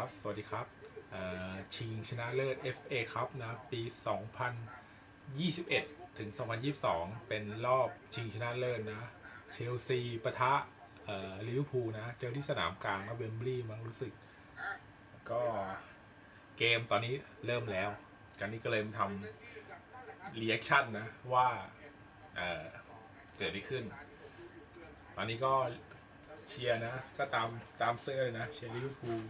ครับ สวัสดีครับชิงชนะเลิศ FA ครับนะปี 2021 ถึง 2022 เป็นรอบชิงชนะเลิศนะเชลซีปะทะลิเวอร์พูลนะ เจอที่สนามกลางนะเวมบลีย์มั้งรู้สึก ก็เกมตอนนี้เริ่มแล้ว กันนี้ก็เลยมาทำรีแอคชั่นนะว่าเเกิดอะไรขึ้น ตอนนี้ก็เชียร์นะ ก็ตามตามเสื้อเลยนะ เชียร์ลิเวอร์พูล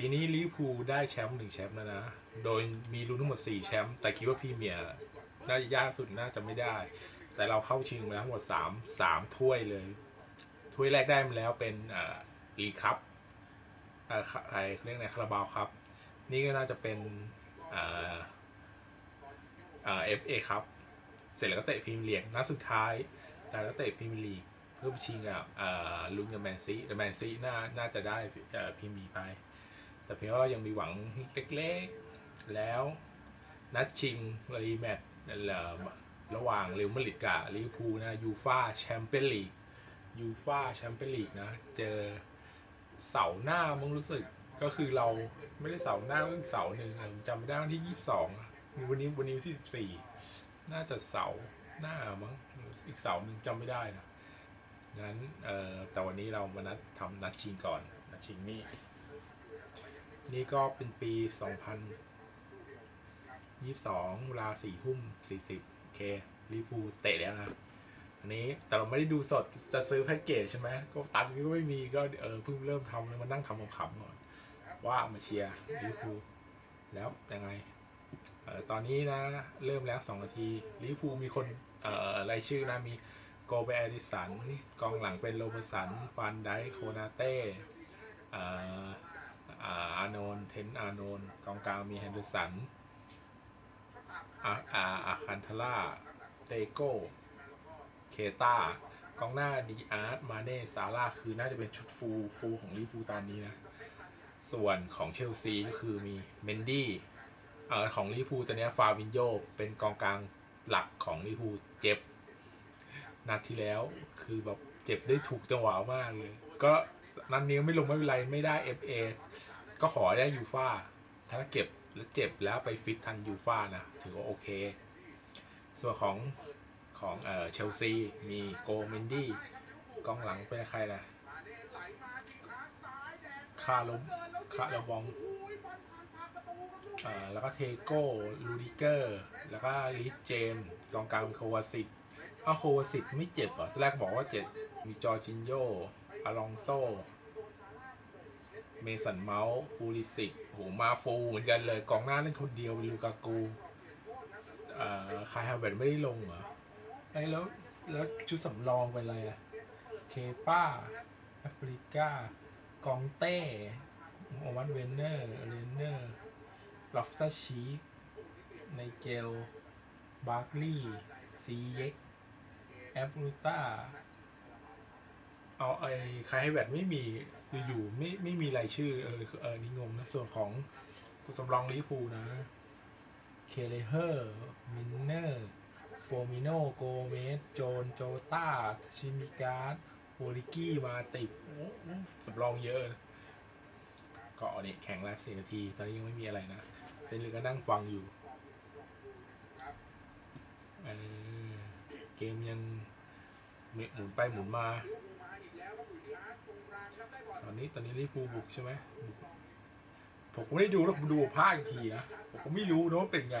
ปีนี้ลิเวอร์พูลได้แชมป์หนึ่งแชมป์แล้วนะ โดยมีลุ้นทั้งหมด 4 แชมป์ แต่คิดว่าพรีเมียร์น่าจะยากสุดน่าจะไม่ได้ แต่เราเข้าชิงมาทั้งหมด 3 3 ถ้วยเลย ถ้วยแรกได้มาแล้วเป็นอีคัพเอ่อใครเรียกไงคาราบาวครับ นี่ก็น่าจะเป็นเอฟเอครับ เสร็จแล้วก็เตะพรีเมียร์ลีกนัดสุดท้ายแต่แล้วเตะพรีเมียร์ลีกเพื่อไปชิงกับลุนกับแมนซีแต่แมนซีน่าน่าจะได้พรีเมียร์ไป แต่เพียงว่าเรายังมีหวังเล็กๆ แล้วนัดชิงรีแมตช์นั่นแหละระหว่างเรอัลมาดริดกับลิเวอร์พูลนะยูฟาแชมเปี้ยนลีกยูฟาแชมเปี้ยนลีกนะ เจอเสาหน้ามึงรู้สึกก็คือเราไม่ได้เสาหน้าก็คือเสาหนึ่งอะจำไม่ได้วันที่ยี่สิบสองวันนี้วันนี้ที่สิบสี่น่าจะเสาหน้ามั้งอีกเสาหนึ่งจำไม่ได้นะงั้นเอ่อแต่วันนี้เรามานัดทำนัดชิงก่อนนัดชิงนี่ นี่ก็เป็นปี 2022เวลา4ทุ่ม40โอเคลิปูเตะแล้วนะอันนี้แต่เราไม่ได้ดูสดจะซื้อแพ็กเกจใช่ไหมก็ตังค์ก็ไม่มีก็เออเพิ่งเริ่มทำเลยมานั่งทำขำๆก่อน ว่ามาเชียร์ลิปูแล้วยังไงเออตอนนี้นะ เริ่มแล้ว 2 นาทีลิปูมีคนเอ่อรายชื่อนะมีโกเบอดิสันกองหลังเป็นโรบสันฟันไดโคนาเต้เอ่อ อ่าอาโนนเทนอาโนนกองกลางมีแฮนเดอร์สันอาอาอาคันทล่าเตโก้เคตากองหน้าดีอาร์ตมาเน่ซาร่าคือน่าจะเป็นชุดฟูลฟูลของลิเวอร์พูตอนนี้นะ ส่วนของเชลซีก็คือมีเมนดี้เอ่อของลิเวอร์พูตอนเนี้ยฟาวินโยเป็นกองกลางหลักของลิเวอร์พูเจ็บ นัดที่แล้วคือแบบเจ็บได้ถูกจังหวะมากเลย ก็ นัดนี้ไม่ลงไม่เป็นไรไม่ได้ FA ก็ขอได้ยูฟาถ้าเก็บแล้วเจ็บแล้วไปฟิตทันยูฟานะ ถือว่าโอเค ส่วนของของเออเชลซี มีโกเมนดี้กองหลังเป็นใครนะคาร์ลคาราบองเออแล้วก็เทโก้ลูดิเกอร์ แล้วก็ลิสเจมกองกลางโควาสิตอ้าโควาสิตไม่เจ็บเหรอตอนแรกบอกว่าเจ็บ มีจอร์จินโย อลองโซ เมสันเมาส์ปูลิสิกโหมาฟูเหมือนกันเลยกองหน้าเล่นคนเดียวลูกากูเอ่อคายฮาเวิร์ดไม่ได้ลงเหรอไอ้แล้วแล้วชุดสำรองเป็นอะไรอะเคป้าแอฟริกากองเต้โอวันเวนเนอร์เรนเนอร์ลอฟตาชีกในเกลบาร์กลีย์ซีเย็กแอปรูตา เอาไอ้ใครให้แบตไม่มีอยู่ๆไม่ไม่มีรายชื่อ เออเออนี่งงนะส่วนของตัวสำรองลิพูนะ เคเลเฮอร์มินเนอร์โฟมิโนโกเมสโจนโจต้าชิมิการ์ดโอริกี้มาติดโอ้สำรองเยอะนะก็อันนี้แข่งแรกสี่นาที ตอนนี้ยังไม่มีอะไรนะเป็นเลยก็นั่งฟังอยู่เเกมยังหมุนไปหมุนมา ตอนนี้ตอนนี้ลิเวอร์พูลบุกใช่ไหมบุกผมก็ไม่ได้ดูนะผมดูภาคอีกทีนะผมก็ไม่รู้นะว่าเป็นไง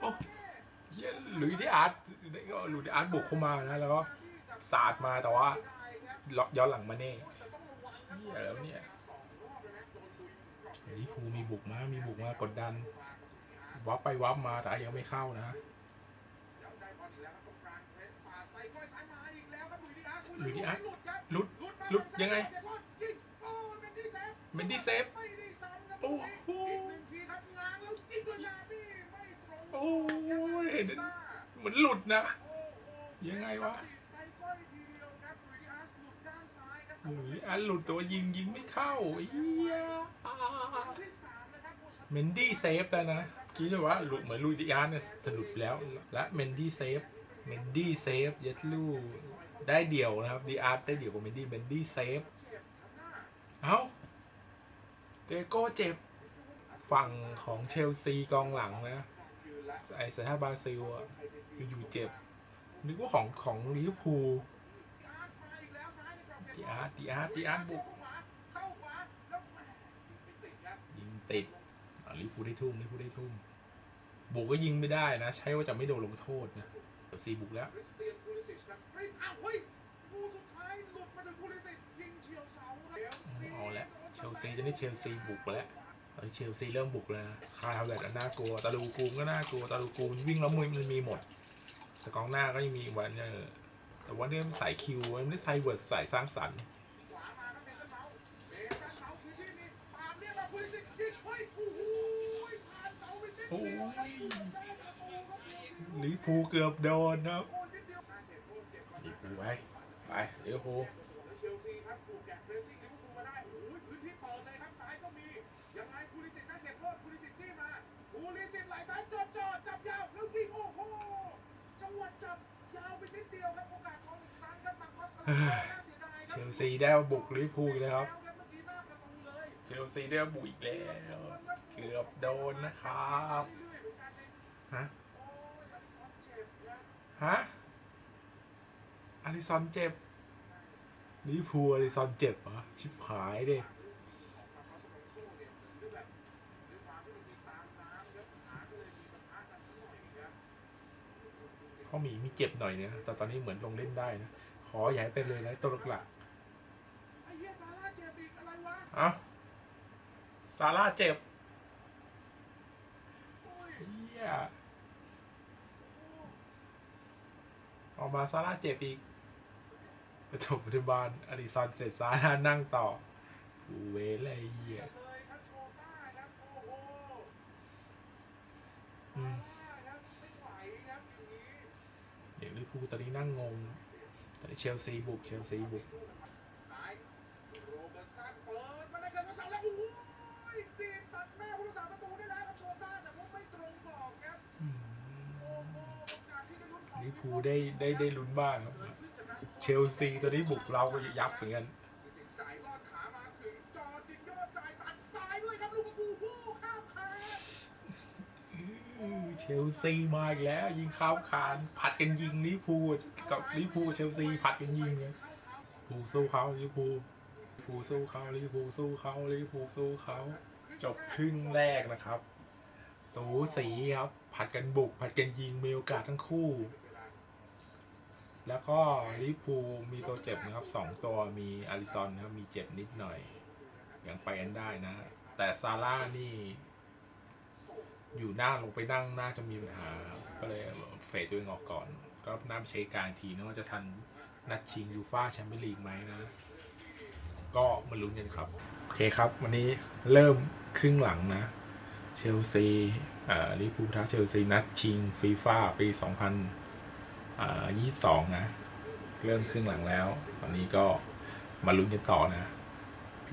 โอ้เหี้ยหลุยส์ที่อาร์ตก็หลุยส์ที่อาร์ตบุกเข้ามานะแล้วก็สาดมาแต่ว่าล็อกย้อนหลังมาเน่เฮียแล้วเนี่ยลิเวอร์พูลมีบุกมา มีบุกมากดดัน วับไปวับมาแต่ยังไม่เข้านะหลุยส์ที่อาร์ตหลุดหลุดยังไงเมนดี้เซฟโอ้โหโอ้ยเห็นเหมือนหลุดนะ ยังไงวะหลุยส์อาร์ตหลุดตัวยิงยิงไม่เข้าเฮียเมนดี้เซฟแล้วนะ คิดว่าหลุดเหมือนลุยดิอาร์เนี่ยจะหลุดแล้ว และเมนดี้เซฟ เมนดี้เซฟ เยดลูได้เดี่ยวนะครับดิอาร์ได้เดี่ยวกับเมนดี้ เมนดี้เซฟ เอ้า เตโก้เจ็บ ฝั่งของเชลซีกองหลังนะไอเซท่าบราซิลอะอยู่เจ็บ นึกว่าของของลิเวอร์พูลดิอาร์ดิอาร์ดิอาร์บุกยิงติด ลิเวอร์พูลได้ทุ่มลิเวอร์พูลได้ทุ่มบุกก็ยิงไม่ได้นะ ใช่ว่าจะไม่โดนลงโทษนะเดี๋ยวซีบุกแล้วคริสเตียนพูลิสิชครับเฮ้ยอ้าวเฮ้ยกูสุดท้ายหลุดมาถึงพูลิสิชยิงเฉียวเสาครับเอาละเชลซีจะนี่เชลซีบุกแล้วตอนนี้เชลซีเริ่มบุกแล้วนะคาร์ลแลตน่ากลัวตาลูกูมก็น่ากลัวตาลูกูมวิ่งแล้วมือมันมีหมด แต่กองหน้าก็ยังมีวันเนอร์แต่ว่าเนี่ยมันสายคิวมันไม่ได้ใส่เวิร์ดสายสร้างสรรค์ ลิเวอร์พูลเกือบโดนนะครับโอ้นิดเดียวน่าเจ็บโทษเจ็บครับลิเวอร์พูลไปไปลิเวอร์พูลแล้วเชลซีครับถูกแกะเพรสซิ่งลิเวอร์พูลมาได้โอ้ยพื้นที่เปิดเลยครับซ้ายก็มี ยังไงพูลิสิชน่าเจ็บโทษพูลิสิชจี้มาพูลิสิชไหลซ้ายจอดจอดจับยาวแล้วยิงโอ้โหจังหวะจับยาวไปนิดเดียวครับโอกาสของอีกครั้งครับมาคอสกาน่าเสียดายคเชรับลซีได้มาบุกลิเวอร์พูลอีกแล้วครับ เชลซีได้มาบุกอีกแล้วเกือบโดนนะครับฮะโอ้ยยังคอนนะฮะอาริซอนเจ็บลิเวอร์พูอาริซอนเจ็บเหรอชิบหายเด้วยแบบด้วยความที่มันมีตามน้ำครับขาก็เลยมีปะทะกันสักหน่อยครับเขามีมีเจ็บหน่อยเนี่ยแต่ตอนนี้เหมือนลงเล่นได้นะ ขออย่าให้เป็นเลยนะตัวหลักไอ้าร่าเจ็บอีกอะไรวะๆเอ้า ซาร่าเจ็บเฮียออกมาซาร่าเจ็บอีกไปถมพยาบาลอาริซอนเสร็จซาร่านั่งต่อกูเวเลยเฮียเลาย่างนี้เดี๋ยวลิเวอร์พูลตอนนี้นั่งงงแต่เชลซีบุกเชลซีบุก พูได้ได้ได้ลุ้นบ้างครับเชลซีตอนนี้บุกเราก็ยับเหมือนกันเชลซีมาอีกแล้ว ยิงข้ามคานผัดกันยิงลิพูกับลิพูเชลซีผัดกันยิงเลยพูสู้เขาลิพูพูสู้เขาลิพูสู้เขาลิพูสู้เขาจบครึ่งแรกนะครับ สูสีครับ ผัดกันบุก ผัดกันยิงมีโอกาสทั้งคู่ แล้วก็ลิเวอร์พูมีตัวเจ็บนะครับสองตัวมีอาริซอนนะครับมีเจ็บนิดหน่อยยังไปกันได้นะ แต่ซาร่านี่ อยู่หน้าลงไปนั่งน่าจะมีปัญหาก็เลยเฟดตัวเองออกก่อน ก็น่าไปเช็คการทีนะว่าจะทันนัดชิงยูฟ่าแชมเปี้ยนลีกไหมนะ ก็มาลุ้นกันครับ โอเคครับ วันนี้เริ่มครึ่งหลังนะเชลซีเอ่อลิเวอร์พูลท้าเชลซีนัดชิงฟีฟ่าปี 2022นะ เริ่มครึ่งหลังแล้ว ตอนนี้ก็มาลุ้นกันต่อนะ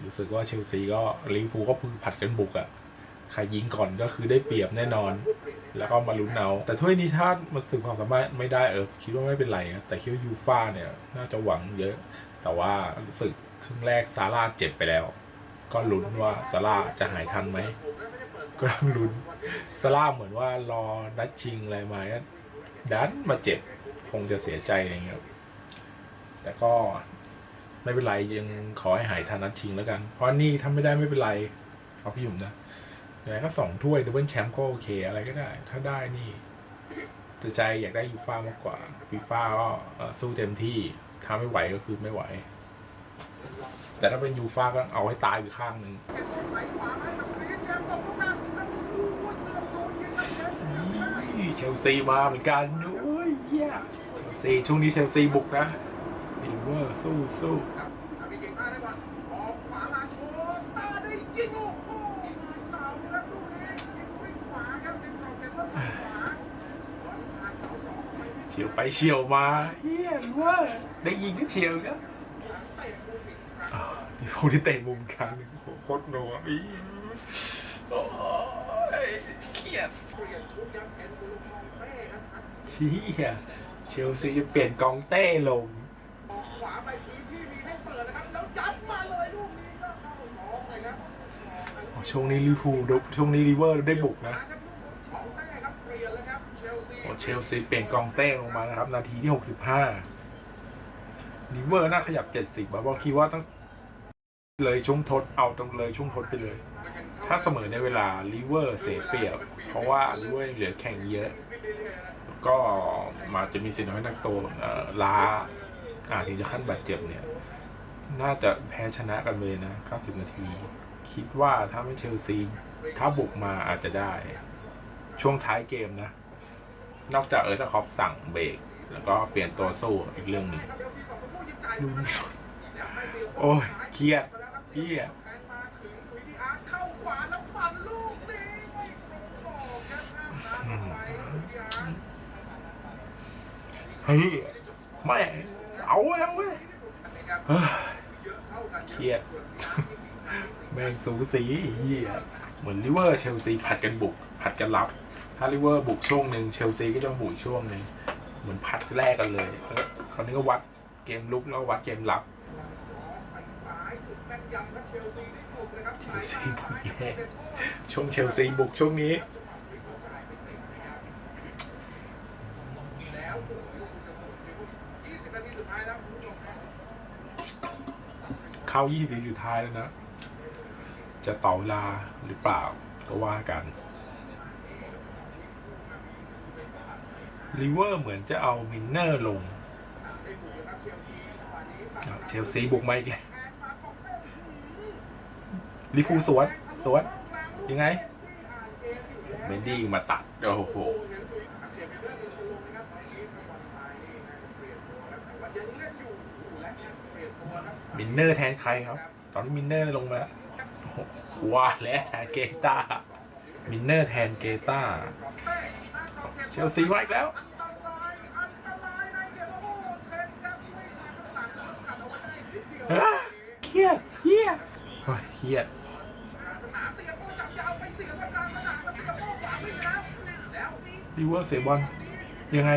รู้สึกว่าเชลซีก็ลิเวอร์พูลก็พึ่งผัดกันบุกอะ่ะใครยิงก่อนก็คือได้เปรียบแน่นอน แล้วก็มาลุ้นเอา แต่ถ้วยนี้ถ้ามันสึกความสามารถไม่ได้เออคิดว่าไม่เป็นไรนะแต่คิดว่ายูฟ่าเนี่ย น่าจะหวังเยอะ แต่ว่ารู้สึกครึ่งแรกซาร่าเจ็บไปแล้ว ก็ลุ้นว่าซาร่าจะหายทันไหมก็ต้องลุ้นซาร่าเหมือนว่ารอนัดชิงอะไรมา ดันมาเจ็บคงจะเสียใจอะไรเงี้ยแต่ก็ไม่เป็นไรยังขอให้หายทันนัดชิงแล้วกัน เพราะนี่ถ้าไม่ได้ไม่เป็นไรเอาพี่หยุ่มนะอยังไงก็สองถ้วยดับเบิลแชมป์ก็โอเค อะไรก็ได้ ถ้าได้นี่แต่ใจอยากได้ยูฟ่ามากกว่าฟีฟ่าก็สู้เต็มที่ถ้าไม่ไหวก็คือไม่ไหว แต่ถ้าเป็นยูฟ่าก็เอาให้ตายอยู่ข้างหนึ่ง เชลซีมาเหมือนกันโอ้ยเหี้ยเชลซีช่วงนี้เชลซีบุกนะบิลเวอร์สู้สู้เฉียวไปเฉียวมาเฮียเว่าได้ยิงก็เฉียวครับเตะมุมอีกครั้งอ้าวนี่พวกที่เตะมุมครั้งหนึงโคตรโหนวอีโอ้ยเครียด ชี่ยเชลซีจะเปลี่ยนกองเต้ลงออกขวาไปพื้นที่มีให้เปิดนะครับแล้วยัดมาเลยลูกนี้ก็เข้าสองเลยครับอ๋อช่วงนี้ลิเวอร์พูลดูช่วงนี้ลิเวอร์ได้บุกนะของเต้ครับเปลี่ยนแล้วครับเชลซีโอ้เชลซีเปลี่ยนกองเต้ลงมานะครับ นาทีที่ 65ลิเวอร์น่าขยับ 70แบบว่าคิดว่าต้องเลยช่วงทดเอาตรงเลยช่วงทดไปเลย ถ้าเสมอในเวลาลิเวอร์เสียเปรียบ เพราะว่าลิเวอร์เหลือแข่งเยอะ ก็มาจะมีสิทธิ์ให้นักโตเอ่อล้าอาจถึงจะขั้นบาดเจ็บเนี่ย น่าจะแพ้ชนะกันเลยนะ 90 นาที คิดว่าถ้าไม่เชลซี ถ้าบุกมาอาจจะได้ ช่วงท้ายเกมนะ นอกจากเออถ้าคอปสั่งเบรก แล้วก็เปลี่ยนตัวสู้อีกเรื่องหนึ่ง โอ้ยเครียดเฮีย ฮ้ยไม่เอาแล้วเว้ยเฮ้ยเครียดแม่งสูสีเฮียเหมือนลิเวอร์เชลซีผัดกันบุก ผัดกันรับ ถ้าลิเวอร์บุกช่วงหนึ่งเชลซีก็จะบุกช่วงหนึ่งเหมือนผัดแรกกันเลยแล้วคราวนี้ก็วัดเกมลุกแล้ววัดเกมรับเชลซีบุกเลยครับเชลซีบุกแน่ช่วงเชลซีบุกช่วงนี้ แล้วโอ้โห20 นาทีสุดท้ายแล้วคุณผู้ชมครับ เข้ายี่สิบสุดท้ายแล้วนะ จะต่อเวลาหรือเปล่าก็ว่ากันลิเวอร์เหมือนจะเอามินเนอร์ลงเชลซีจังหวะนี้ปัดอะเชลซีบุกมาอีกแล้วลิพูสวนสวนยังไงเมอยู่แล้วเมนดี้มาตัด โอ้โห มินเนอร์แทนใครครับ ตอนนี้มินเนอร์ลงมาแล้วโอ้โหว่าแล้วแทนเกตามินเนอร์แทนเกตาเชลซีมาอีกแล้วอันตรายอันตรายในเกมโอ้โหเทนครับไม่มาข้างหลังแล้วสกัดเอาไว้ได้นิดเดียเครียดเฮียเครียดีวไปเสียบกลางสนามครียโป้ขวางไม่แล้วแล้วลิเวอร์เสียบอลยังไง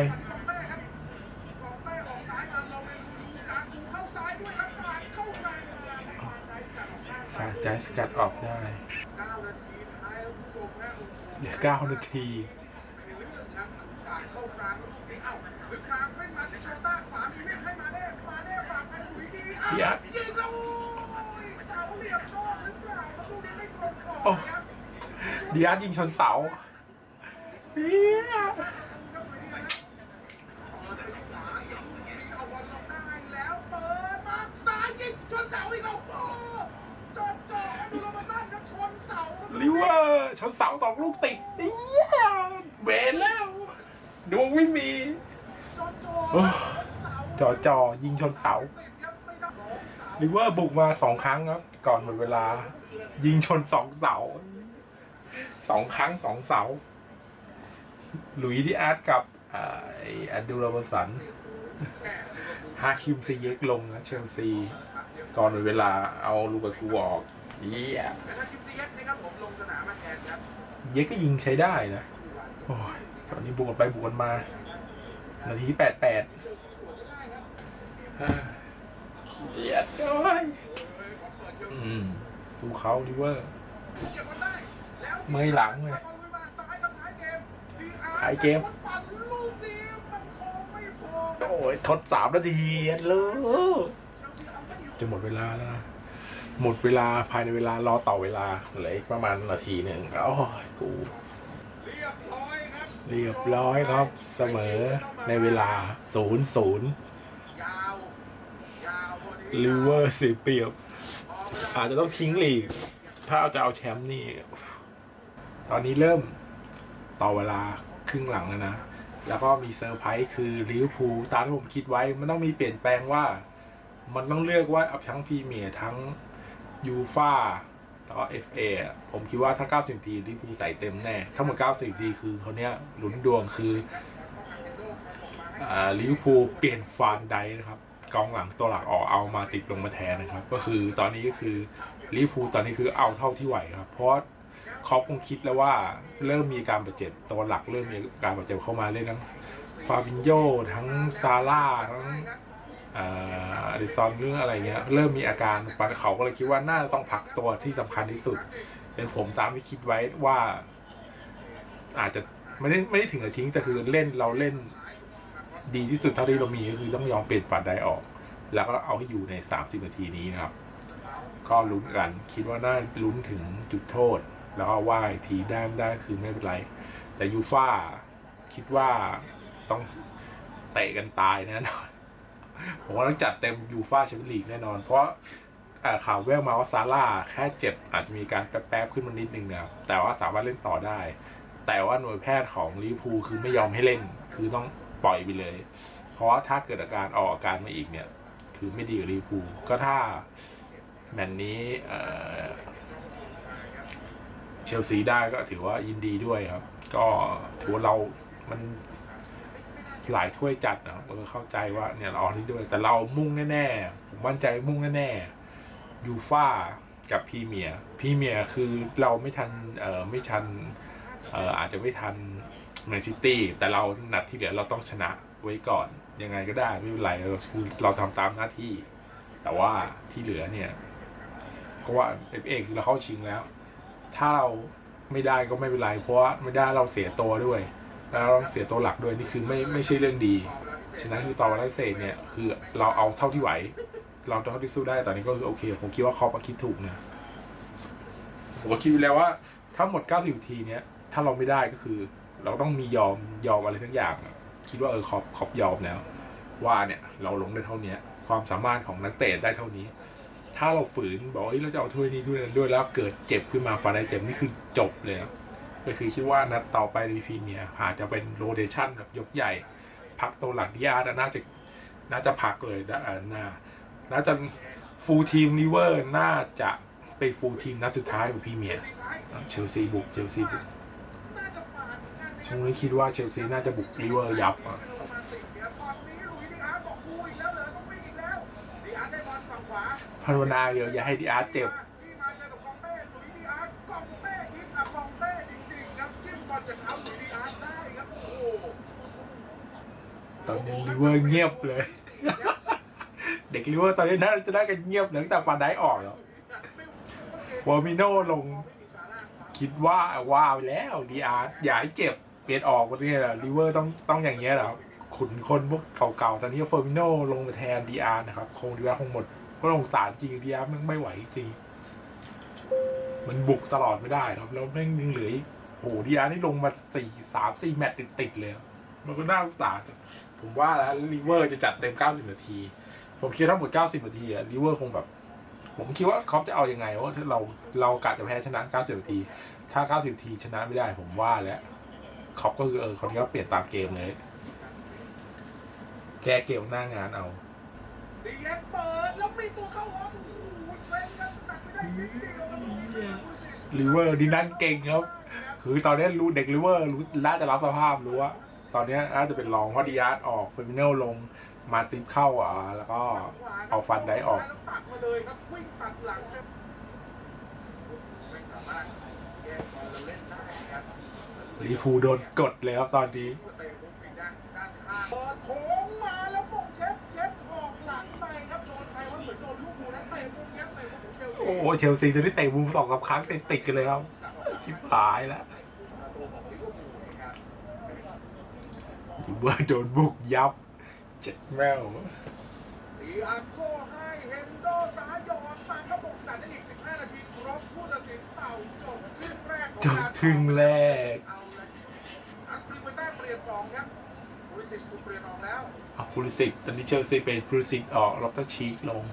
ได้ฝากใจสกัดออกได้เก้านาทีท้ายแล้วผู้ชมนะโอ้โหเหลือเก้านาทีในเรื่องครับปาดเข้ากลางลูกนี้เอ้าลึกมาเล่นมาที่โชต้าขวามีเวียนให้ ชนเสาสองลูกติดเฮียเบนแล้วดวงไม่มีจอจอโอ้ดเสาจอจอยิงชนเสาติดครับไม่าลิเวอร์บุกมาสองครั้งครับ ก่อนหมดเวลา ยิงชนสองเสาสองครั้งสองเสา หลุยส์ที่อาร์ตกับอันดูราบสันฮาคิมซีเยกลงนะเชลซี ก่อนหมดเวลาเอาลูกากูออก เยี่ยและถ้าคิมซีเอ็กนะครับผมลงสนามมาแทนครับเยกก็ยิงใช้ได้นะ โอ้ยตอนนี้บุกกันไปบุกกันมา นาทีแปดแปดเขียดด้วยอืมสู้เขาลิเวอร์เก็บมันได้แล้วเมื่อยหลังเลยบอลลุยมาซ้ายครับท้ายเกมดีอาร์ท้ายเกมปั่นลูกนี้มันคงไม่พอโอ้ย ทดสามนาทีเลยเชลซีเอาไม่อยู่จะหมดเวลาแล้วนะ หมดเวลาภายในเวลารอต่อเวลาเหลืออีกประมาณนาทีหนึ่งโอ้ยกู เรียบร้อยครับเรียบร้อยครับเสมอในเวลาศูนย์ศูนย์ลิเวอร์สีเปียบอาอาจจะต้องทิ้งลีก ถ้าเอาจะเอาแชมป์นี่ ตอนนี้เริ่มต่อเวลาครึ่งหลังแล้วนะ แล้วก็มีเซอร์ไพรส์คือลิเวอร์พูลตามที่ผมคิดไว้ มันต้องมีเปลี่ยนแปลงว่า มันต้องเลือกว่าเอาทั้งพรีเมียร์ทั้ง ยูฟาแล้วก็เอฟเอผมคิดว่าถ้า 90 ทีลิเวอร์พูใส่เต็มแน่ทั้งหมด90 ทีคือเขาเนี้ยหลุนดวงคืออ่าลิเวอร์พูลเปลี่ยนฟานไดนะครับกองหลังตัวหลักออกเอามาติดลงมาแทนนะครับ ก็คือตอนนี้ก็คือลิเวอร์พูลตอนนี้คือเอาเท่าที่ไหวครับ เพราะคอปคงคิดแล้วว่าเริ่มมีการบาดเจ็บตัวหลักเริ่มมีการบาดเจ็บเข้ามาเล่นทั้งฟาบินโยทั้งซาร่าทั้ง อดิซอนเรื่องอะไรเงี้ยเริ่มมีอาการปันเขาก็เลยคิดว่าน่าจะต้องพักตัวที่สำคัญที่สุด เป็นผมตามที่คิดไว้ว่า อาจจะไม่ได้ไม่ได้ถึงกับทิ้งแต่คือเล่นเราเล่น ดีที่สุดเท่าที่เรามีก็คือต้องยอมเปลี่ยนปัดไดออก แล้วก็เอาให้อยู่ใน 30 นาทีนี้นะครับ ก็ลุ้นกันคิดว่าน่าลุ้นถึงจุดโทษ แล้วก็ว่าอีกทีได้ไม่ได้คือไม่เป็นไร แต่ยูฟ่าคิดว่าต้องเตะกันตายแน่นอน ผมว่าต้องจัดเต็มยูฟ่าแชมเปี้ยนลีกแน่นอน เพราะข่าวแววมาว่าซาร่าแค่เจ็บอาจจะมีการแป๊บๆขึ้นมานิดนึงนะครับแต่ว่าสามารถเล่นต่อได้ แต่ว่าหน่วยแพทย์ของลิเวอร์พูลคือไม่ยอมให้เล่น คือต้องปล่อยไปเลย เพราะว่าถ้าเกิดอาการออกอาการมาอีกเนี่ย คือไม่ดีกับลิเวอร์พูลก็ถ้าแมตช์นี้เอ่อเชลซีได้ก็ถือว่ายินดีด้วยครับ ก็ถือว่าเรามัน หลายถ้วยจัดนะครับเราก็เข้าใจว่าเนี่ยเราเอาที่ด้วย แต่เรามุ่งแน่ๆผมมั่นใจมุ่งแน่ๆยูฟ่ากับพรีเมียร์พรีเมียร์คือเราไม่ทันเอ่อไม่ทันเอ่ออาจจะไม่ทันแมนซิตี้แต่เรานัดที่เหลือเราต้องชนะไว้ก่อน ยังไงก็ได้ไม่เป็นไรเราคือเราทำตามหน้าที่ แต่ว่าที่เหลือเนี่ยก็ว่าเอฟเอคือเราเข้าชิงแล้ว ถ้าเราไม่ได้ก็ไม่เป็นไร เพราะว่าไม่ได้เราเสียตัวด้วย แล้วเราเสียตัวหลักด้วยนี่คือไม่ไม่ใช่เรื่องดี ฉะนั้นคือตอนวันแรกเศษเนี่ยคือเราเอาเท่าที่ไหว เราเท่าที่สู้ได้ตอนนี้ก็คือโอเค ผมคิดว่าเขาคิดถูกนะผมก็คิดไว้แล้วว่าทั้งหมด 90นาทีเนี่ยถ้าเราไม่ได้ก็คือ เราต้องมียอมยอมอะไรทั้งอย่าง คิดว่าเออขอบขอบยอมแล้ว ว่าเนี่ยเราลงได้เท่านี้ความสามารถของนักเตะได้เท่านี้ ถ้าเราฝืนบอกเอ้ยเราจะเอาถ้วยนี้ถ้วยนั้นด้วยแล้วเกิดเจ็บขึ้นมาฟันได้เจ็บนี่คือจบเลยครับ ก็คือคิดว่านัดต่อไปในพีเมียอาจจะเป็นโรเดชันแบบยกใหญ่ พักตัวหลักที่อาร์น่าจะน่าจะพักเลยนะอ่าน่าน่าจะฟูลทีมลิเวอร์น่าจะเป็นฟูลทีมนัดสุดท้ายของพรีเมียร์เชลซีบุกเชลซีบุกช่วงนี้คิดว่าเชลซีน่าจะบุกลิเวอร์ยับอะประมาณสิบเนี่ยตอนาร์ตบอกกูอีกแล้วเหรอต้องวิ่งอีกแล้วดีอาร์ตได้บอลฝั่งขวาภาวนาเดี๋ยวอย่าให้ดีอาร์ตเจ็บ ตอนนี้ลิเวอร์เงียบเลย เด็กลิเวอร์ตอนนี้น่าจะได้กันเงียบเลยตั้งแต่ฟันได้ออกแล้วฟอร์มิโนลง คิดว่าว่าไปแล้วดีอาร์อย่าให้เจ็บเปลี่ยนออกวันนี้แหละลิเวอร์ต้องต้องอย่างเงี้ยเหรอขุนคนพวกเก่าๆ ตอนนี้เฟอร์มิโนลงมาแทนดีอาร์นะครับ คงดีอาร์คงหมดเพราะสงสารจริงดีอาร์มันไม่ไหวจริง มันบุกตลอดไม่ได้ครับแล้วแม่งยังเหลืออีกโอ้โหดีอาร์นี่ลงมาสี่สามสี่แมตช์ติดเลย มันก็น่าสงสารผมว่าแล้วลิเวอร์จะจัดเต็ม 90 นาที ผมคิดทั้งหมด 90 นาทีอะลิเวอร์คงแบบ ผมคิดว่าเขาจะเอายังไงว่าถ้าเราเรากะจะแพ้ชนะ 90 นาที ถ้า 90 นาทีชนะไม่ได้ผมว่าแล้วเขาก็คือเออเขาที่ว่าเปลี่ยนตามเกมเลย แก้เกมหน้างานเอาซีเอ็กเปิดแล้วมีตัวเข้าออสโอ้โหเว้นกันสกัดไม่ได้นิดเดียวครับลิเวอร์ดีนั่นเก่งครับ คือตอนนี้รู้เด็กลิเวอร์รู้น่าจะรับสภาพรู้ว่า ตอนนี้น่าจะเป็นรองเพราะดีอาร์ตออกเฟอร์มินลลงมาติปเข้าอะแล้วก็เอาฟันได้ออกลยครับวิ่งตัดหลังครับไม่สามารถแย่งบอลเราเล่นได้ครับลิฟูโดนกดเลยครับตอนนี้โค้งมาแล้วมงเช็ดเช็ดออกหลังไปครับโดนใครว่าเหมือนโดนลูกบูนะเตะมุมเนี้ยเตะมุมเชลซีโอ้เชลซีจะได้เตะมุมสองสามครั้งติดๆกันเลยครับ ชิบหายแล้วลิเวอร์โดนบุกยับ เจ็ดแมวดีอาโก้ให้เฮนโดสายหยอดมาครับบงสกัดได้อีก 15 นาทีครบผู้ตัดสินเต่าจบครึ่งแรกของจบการครึ่งแรกเอาละอัสปริเวต้าเปลี่ยนสองครับบริสิชถูกเปลี่ยนออกแล้วอะพูลิสิกตอนนี้เชลซีเป็นพูลิสิกออกล็อกเตอร์ชีกลง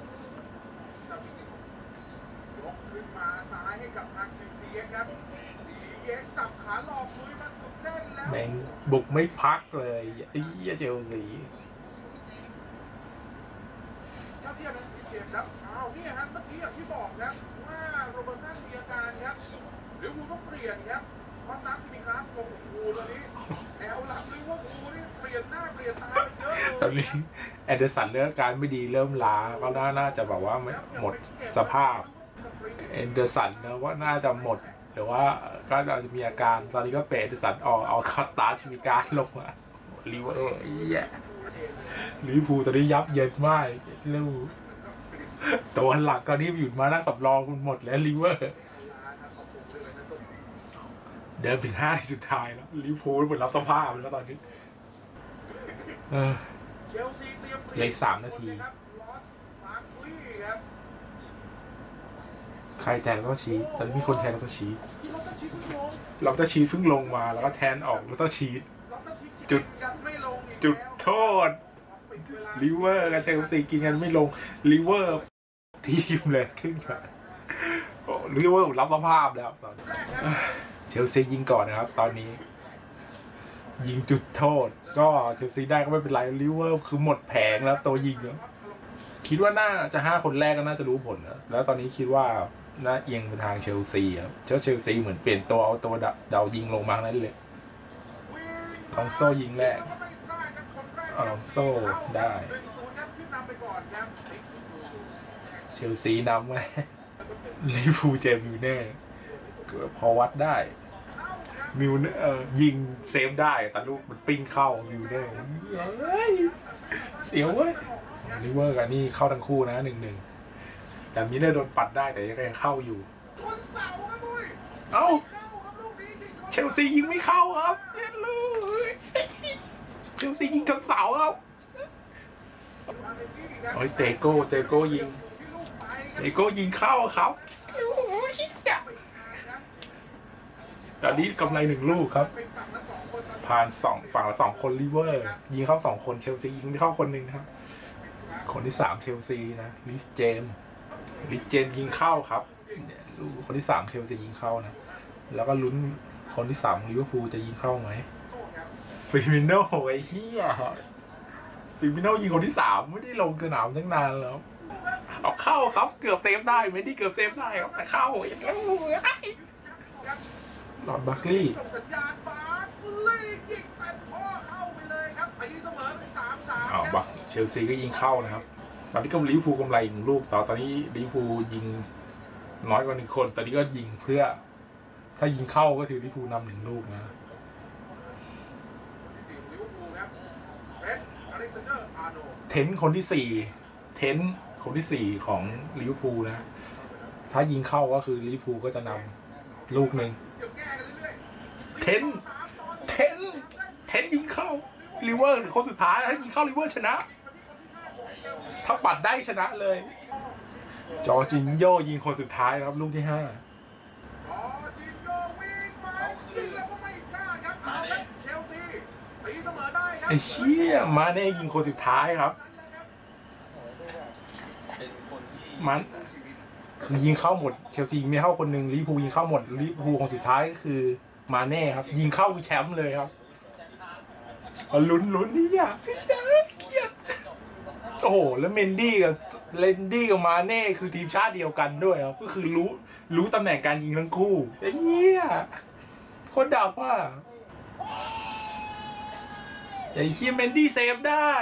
ยกขึ้นมาซ้ายให้กับทางทีมซีเอ็กครับซีเอ็กสับขาหลอกลุยมาสุดเส้น แล้วแม่งบุกไม่พักเลยไอ้เหี้ยเชลซียอดเยี่ยมนะพิเศษครับอ้าวเนี่ยครับเมื่อกี้อย่างที่บอกครับว่าโรเบอร์สันมีอาการครับลิเวอร์พูลต้องเปลี่ยนครับเพราะซัสซิมิคลาสลงโอ้โหตอนนี้แนวหลังลิเวอร์พูลนี่เปลี่ยนหน้าเปลี่ยนตาไปเยอะตอนเลยนี้แอนเดอร์สันเรื่องอาการไม่ดีเริ่มล้าก็น่าน่าจะแบบว่าไม่หมดสภาพแอนเดอร์สันนะว่าน่าจะหมด หรือว่าก็อาจจะมีอาการตอนนี้ก็เปรตสันออกเอาคอตตาร์ชมีการลงมาลิเวอร์เหี้ยลิเวอร์พูลตอนนี้ยับเยินมากลูกตัวหลักตอนนี้หยุดมานั่งสำรองคุณหมดแล้วลิเวอร์เดินถึงห้าทีสุดท้ายแล้วลิเวอร์พูลหมดรับสภาพแล้วตอนนี้เออเชลซีเตรียมปยนเหลืออีกสามนาที ครับลอสมาร์คลีครับ ใครแทนก็ชี้ตอนนี้มีคนแทนก็ชี้ที่เราต้องชี้เราต้องชี้เพิ่งลงมาแล้วก็แทนออกแล้วต้องชี้จุดจุดโทษลิเวอร์กับเชลซีกินกันไม่ลงลิเวอร์ทีมเลยครึ่งหลังโอ้ลิเวอร์รับสภาพแล้วตอนเชลซียิงก่อนนะครับ ตอนนี้ ยิงจุดโทษ ก็เชลซีได้ก็ไม่เป็นไรลิเวอร์คือหมดแผงแล้วตัวยิงคิดว่าน่าจะห้าคนแรกก็น่าจะรู้ผลนะแล้วตอนนี้คิดว่า น่าเอียงไปทางเชลซีครับเจ้าเชลซีเหมือนเปลี่ยนตัวเอาตัวเดายิงลงมานั้นเลยลองโซ่ยิงแรกลองโซ่ได้เชลซีนำไว้ลิเวอร์พูเจมส์มิวเน่ก็พอวัดได้มิวเน่เออยิงเซฟได้แต่ลูกมันปิ้งเข้ามิวเน่เฮ้ยเสียวเว้ยลิเวอร์กับนี่เข้าทั้งคู่นะหนึ่งหนึ่ง แต่มิวเน่โดนปัดได้แต่ยังเข้าอยู่ชนเสาครับมุ้ยเอ้าเข้าครับลูกนี้ยิงชนเชลซียิงไม่เข้าครับเย็นเลยเชลซียิงจนเสาครับโอ้ยเตโก้เตโก้ยิงเตโก้ยิงเข้าครับตอนนี้กำไรหนึ่งลูกครับเป็นฝั่งละสองคนตอนนี้ผ่านสองฝั่งละสองคนลิเวอร์ ยิงเข้าสองคนเชลซียิงไม่เข้าคนหนึ่งนะครับ คนที่สามเชลซีนะลิสเจม ลิสเจมยิงเข้าครับเนี่ยลูกคนที่สามเชลซียิงเข้านะ แล้วก็ลุ้นคนที่สามลิเวอร์พูลจะยิงเข้าไหมฟิมิโนไอ้เหี้ยฟิมิโนยิงคนที่สามไม่ได้ลงสนามตั้งนานแล้ว เอาเข้าครับเกือบเซฟได้ไม่ได้เกือบเซฟได้ครับแต่เข้าอีกแล้วหลอดบัคลี่ส่งสัญญาณบาสลียิงแต่พ่อเข้าไปเลยครับตีเสมอเป็นสามสามอ้าวบักเชลซีก็ยิงเข้านะครับ ตอนนี้ก็ลิวพูกำไรหนึ่งลูกต่อตอนนี้ลิวพูยิงน้อยกว่าหนึ่งคน ตอนนี้ก็ยิงเพื่อ ถ้ายิงเข้าก็ถือลิวพูนำหนึ่งลูกนะเทนคนที่สี่เทนคนที่สี่ของลิวพูนะ ถ้ายิงเข้าก็คือลิวพูก็จะนำลูกหนึ่งเดี๋ยวแก้กันเรื่อยๆเทนเทนเทนยิงเข้าลิเวอร์คนสุดท้ายถ้ายิงเข้าลิเวอร์ชนะ ถ้าปัดได้ชนะเลย จอร์จินโยยิงคนสุดท้ายนะครับลูกที่ห้าอ๋อจินโยวิ่งมายิงแล้วก็ไม่พลาดครับเอาครับเชลซีตีเสมอได้ครัไอ้เชี่ยมาเน่ยิงคนสุดท้ายครับ มันคือยิงเข้าหมดเชลซียิงไม่เข้าคนหนึ่งลิเวอร์พูลยิงเข้าหมดลิเวอร์พูลคนสุดท้ายก็คือมาเน่ครับ ยิงเข้าคือแชมป์เลยครับเอาลุ้นลุ้นนี่อะเครียด โอ้โห แล้วเมนดี้กับเลนดี้กับมาเน่คือทีมชาติเดียวกันด้วยครับ ก็คือรู้รู้ตำแหน่งการยิงทั้งคู่ไอ้เหี้ยโคนดับว่าไอ้เหี้ยเมนดี้เซฟได้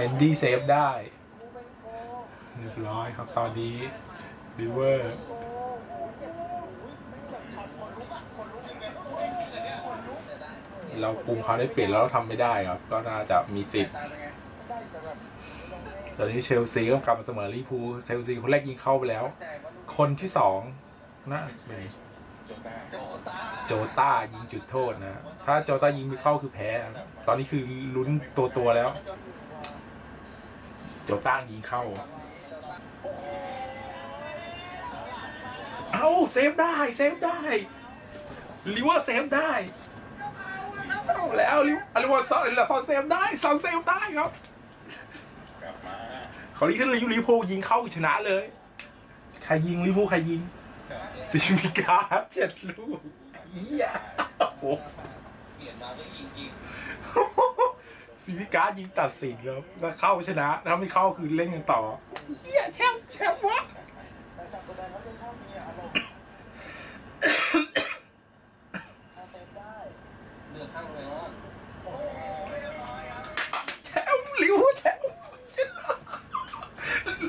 เมนดี้เซฟได้ เรียบร้อยครับตอนนี้ริเวอร์เราปรุงเขาได้เปลี่ยนแล้วเราทำไม่ได้ครับ ก็น่าจะมีสิทธิ์ตอนนี้เชลซีก็กลับมาเสมอลิเวอร์พูลเชลซีคนแรกยิงเข้าไปแล้ว คนที่สองน่าเป็นโจต้ายิงจุดโทษนะ ถ้าโจต้ายิงไม่เข้าคือแพ้ ตอนนี้คือลุ้นตัวตัวแล้ว โจต้ายิงเข้า เอาเซฟได้ เซฟได้ลิเวอร์เซฟได้เอาแล้วลิลิวอร์ซอนลิวอร์ซอนเซฟได้ซอนเซฟได้ครับเขาลีขึ้นลิลิเวอร์พูยิงเข้าชนะเลย ใครยิงลิเวอร์พูใครยิงซิมิกาเจ็ดลูกเหี้ยโอ้โห ซีพิการ์ดยิงตัดสินครับแล้วเข้าชนะ ถ้าไม่เข้าคือเล่นกันต่อเฮียแชมป์แชมป์วะแชมป์ลิวแชมป์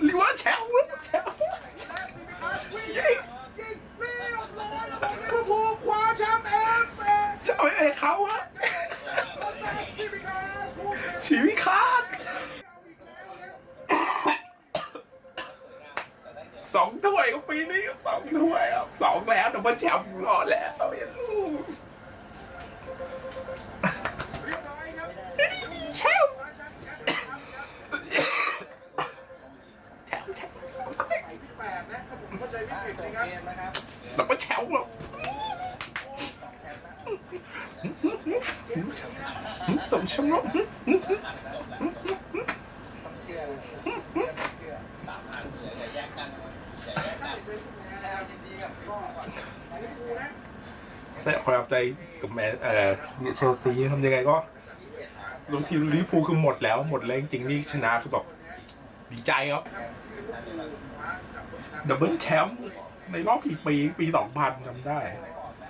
ลิวแชมป์แชมป์ยิงยิงเรียบร้อยแล้วพวคว้าแชมป์เอฟเอชมป์เอเขาอะ ชีวิตขาดสองถ้วยก็ปีนี้สองถ้วยครับสองแล้วแต่ว่าแชมป์รอดแล้วเอยครับแชมป์คว้าแชมป์แชมป์แชมป์แชมป์สองถ้วยแปดนะถ้าผมเข้าใจไม่ผิดนะครับเกมนะครับแต่ว่าแชมป์หรอ สมชมรอกต้องเชื่อเชื่อต้องเชื่อสามพันเหลืออย่าแยกกันอย่าแยกกันแล้วยินดีกับพ่อก่อนแสดงความใจกับแมนเอ่อเชลซีทำยังไงก็รวมทีมลิเวอร์พูลคือหมดแล้วหมดแล้วจริงๆนี่ชนะคือแบบดีใจครับดับเบิลแชมป์ในรอบกี่ปีปี2000จำได้